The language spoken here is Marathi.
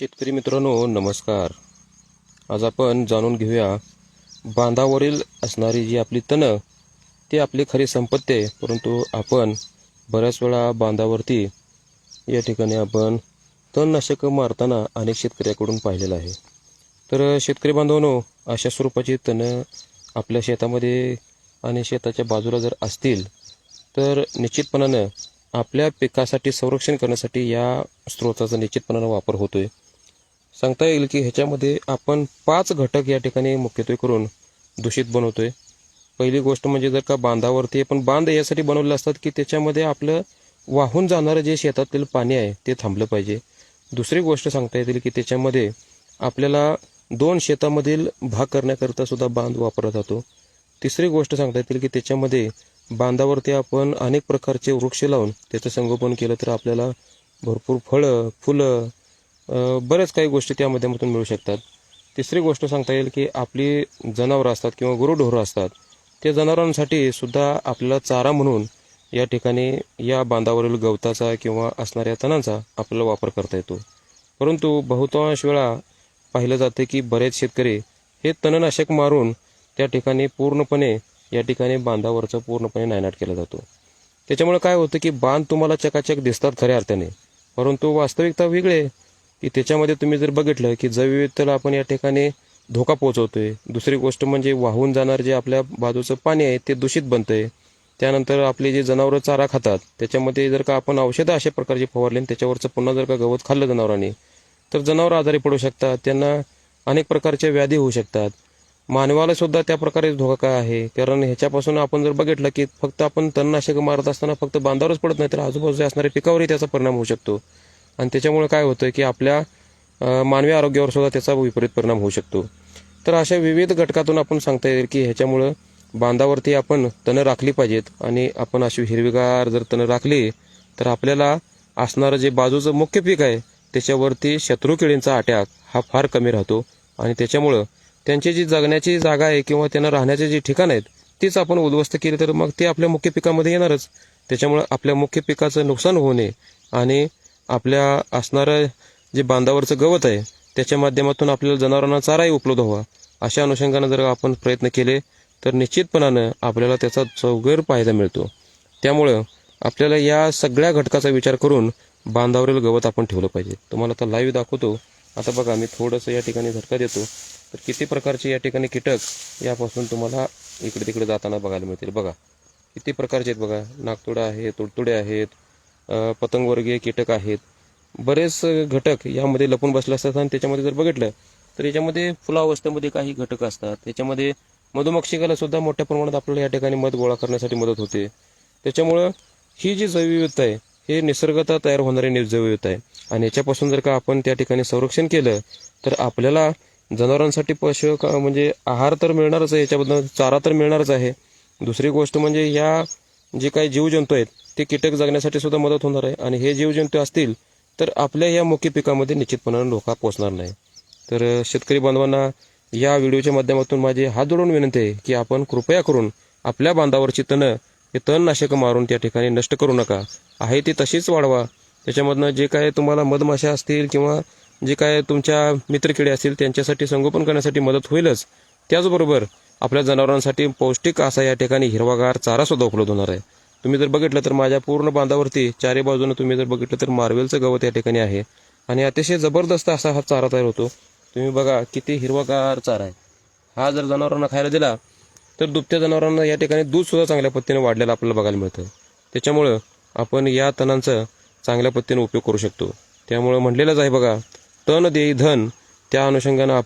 शेतकरी मित्रांनो नमस्कार. आज आपण जाणून घेऊया बांधावरील असणारी जी आपली तणं ती आपली खरी संपत्ती आहे. परंतु आपण बऱ्याच वेळा बांधावरती या ठिकाणी आपण तणनाशक मारताना अनेक शेतकऱ्याकडून पाहिलेलं आहे. तर शेतकरी बांधवांनो अशा स्वरूपाची तणं आपल्या शेतामध्ये आणि शेताच्या बाजूला जर असतील तर निश्चितपणानं आपल्या पिकासाठी संरक्षण करण्यासाठी या स्रोताचा निश्चितपणानं वापर होतोय. सांगता येईल की ह्याच्यामध्ये आपण पाच घटक या ठिकाणी मुख्यत्वे करून दूषित बनवतोय. पहिली गोष्ट म्हणजे जर का बांधावरती आपण बांध यासाठी बनवले असतात की त्याच्यामध्ये आपलं वाहून जाणारं जे शेतातील पाणी आहे ते थांबलं पाहिजे. दुसरी गोष्ट सांगता येतील की त्याच्यामध्ये आपल्याला दोन शेतामधील भाग करण्याकरता सुद्धा बांध वापरला जातो. तिसरी गोष्ट सांगता येतील की त्याच्यामध्ये बांधावरती आपण अनेक प्रकारचे वृक्ष लावून त्याचं संगोपन केलं तर आपल्याला भरपूर फळं फुलं बऱ्याच काही गोष्टी त्या माध्यमातून मिळू शकतात. तिसरी गोष्ट सांगता येईल की आपली जनावरं असतात किंवा गुरुढोरं असतात त्या जनावरांसाठी सुद्धा आपल्याला चारा म्हणून या ठिकाणी या बांधावरील गवताचा किंवा असणाऱ्या तणांचा आपल्याला वापर करता येतो. परंतु बहुतांश वेळा पाहिलं जाते की बरेच शेतकरी हे तणनाशक मारून त्या ठिकाणी पूर्णपणे या ठिकाणी बांधावरचं पूर्णपणे नायनाट केला जातो. त्याच्यामुळे काय होतं की बांध तुम्हाला चकाचक दिसतात खऱ्या अर्थाने परंतु वास्तविकता वेगळे की त्याच्यामध्ये तुम्ही जर बघितलं की जैवविविधतेला आपण या ठिकाणी धोका पोहोचवतोय. दुसरी गोष्ट म्हणजे वाहून जाणार जे आपल्या बाजूचं पाणी आहे ते दूषित बनतंय. त्यानंतर आपले जे जनावरं चारा खातात त्याच्यामध्ये जर का आपण औषधं अशा प्रकारची फवारली आणि त्याच्यावरचं पुन्हा जर का गवत खाल्लं जनावरांनी तर जनावरं आजारी पडू शकतात. त्यांना अनेक प्रकारच्या व्याधी होऊ शकतात. मानवाला सुद्धा त्या प्रकारे धोका काय आहे? कारण ह्याच्यापासून आपण जर बघितलं की फक्त आपण तणनाशक मारत असताना फक्त बांधावरच पडत नाही तर आजूबाजूला असणाऱ्या पिकावरही त्याचा परिणाम होऊ शकतो. आणि त्याच्यामुळे काय होतं की आपल्या मानवी आरोग्यावर सुद्धा त्याचा विपरीत परिणाम होऊ शकतो. तर अशा विविध घटकातून आपण सांगता येईल की ह्याच्यामुळं बांधावरती आपण तणं राखली पाहिजेत आणि आपण अशी हिरवीगार जर तणं राखली तर आपल्याला असणारं जे बाजूचं मुख्य पीक आहे त्याच्यावरती शत्रू किडींचा अटॅक हा फार कमी राहतो. आणि त्याच्यामुळं त्यांची जी जगण्याची जागा आहे किंवा त्यांना राहण्याचे जे ठिकाण आहेत तीच आपण उद्ध्वस्त केली तर मग ते आपल्या मुख्य पिकामध्ये येणारच. त्याच्यामुळं आपल्या मुख्य पिकाचं नुकसान होऊ नये आणि आपल्या असणारं जे बांधावरचं गवत आहे त्याच्या माध्यमातून आपल्याला जनावरांना चाराही उपलब्ध व्हावा अशा अनुषंगानं जर आपण प्रयत्न केले तर निश्चितपणानं आपल्याला त्याचा चौगैर फायदा मिळतो. त्यामुळं आपल्याला या सगळ्या घटकाचा विचार करून बांधावरील गवत आपण ठेवलं पाहिजे. तुम्हाला आता लाईव्ह दाखवतो. आता बघा मी थोडंसं या ठिकाणी झटका देतो. तर किती प्रकारचे या ठिकाणी कीटक यापासून तुम्हाला इकडे तिकडे जाताना बघायला मिळतील. बघा किती प्रकारचे आहेत बघा. नागतोडा आहे तुडतुडे आहेत पतंगवर्गीय कीटक आहेत. बरेच घटक यामध्ये लपून बसले असतात आणि त्याच्यामध्ये जर बघितलं तर याच्यामध्ये फुलावस्थेमध्ये काही घटक असतात. त्याच्यामध्ये मधुमक्षिकाला सुद्धा मोठ्या प्रमाणात आपल्याला या ठिकाणी मध गोळा करण्यासाठी मदत होते. त्याच्यामुळं ही जी जैवविविधता आहे हे निसर्गता तयार होणारी निजविविधता आहे. आणि याच्यापासून जर का आपण त्या ठिकाणी संरक्षण केलं तर आपल्याला जनावरांसाठी पशु का- म्हणजे आहार तर मिळणारच आहे याच्याबद्दल चारा तर मिळणारच आहे. दुसरी गोष्ट म्हणजे या जे काही जीवजंतू आहेत ते कीटक जगण्यासाठी सुद्धा मदत होणार आहे. आणि हे जीवजंतू असतील तर आपल्या या मुख्य पिकामध्ये निश्चितपणाने धोका पोचणार नाही. तर शेतकरी बांधवांना या व्हिडिओच्या माध्यमातून माझी हात जोडून विनंती आहे की आपण कृपया करून आपल्या बांधावरची तणं हे तणनाशक मारून त्या ठिकाणी नष्ट करू नका. आहे ती तशीच वाढवा. त्याच्यामधनं जे काय तुम्हाला मधमाशा असतील किंवा जे काय तुमच्या मित्रकिडे असतील त्यांच्यासाठी संगोपन करण्यासाठी मदत होईलच. त्याचबरोबर आपल्या जनावरांसाठी पौष्टिक असा या ठिकाणी हिरवागार चारा सुद्धा उपलब्ध होणार आहे. तुम्ही जर बघितलं तर माझ्या पूर्ण बांधावरती चारी बाजूने तुम्ही जर बघितलं तर मार्वेलचं गवत या ठिकाणी आहे. आणि अतिशय जबरदस्त असा हा चारा तयार होतो. तुम्ही बघा किती हिरवागार चारा आहे. हा जर जनावरांना खायला दिला तर दुभत्या जनावरांना या ठिकाणी दूधसुद्धा चांगल्या पद्धतीने वाढलेलं आपल्याला बघायला मिळतं. त्याच्यामुळं आपण या तणांचा चांगल्या पद्धतीने उपयोग करू शकतो. त्यामुळं म्हटलेलंच आहे बघा तण देई धन त्या अनुषंगानं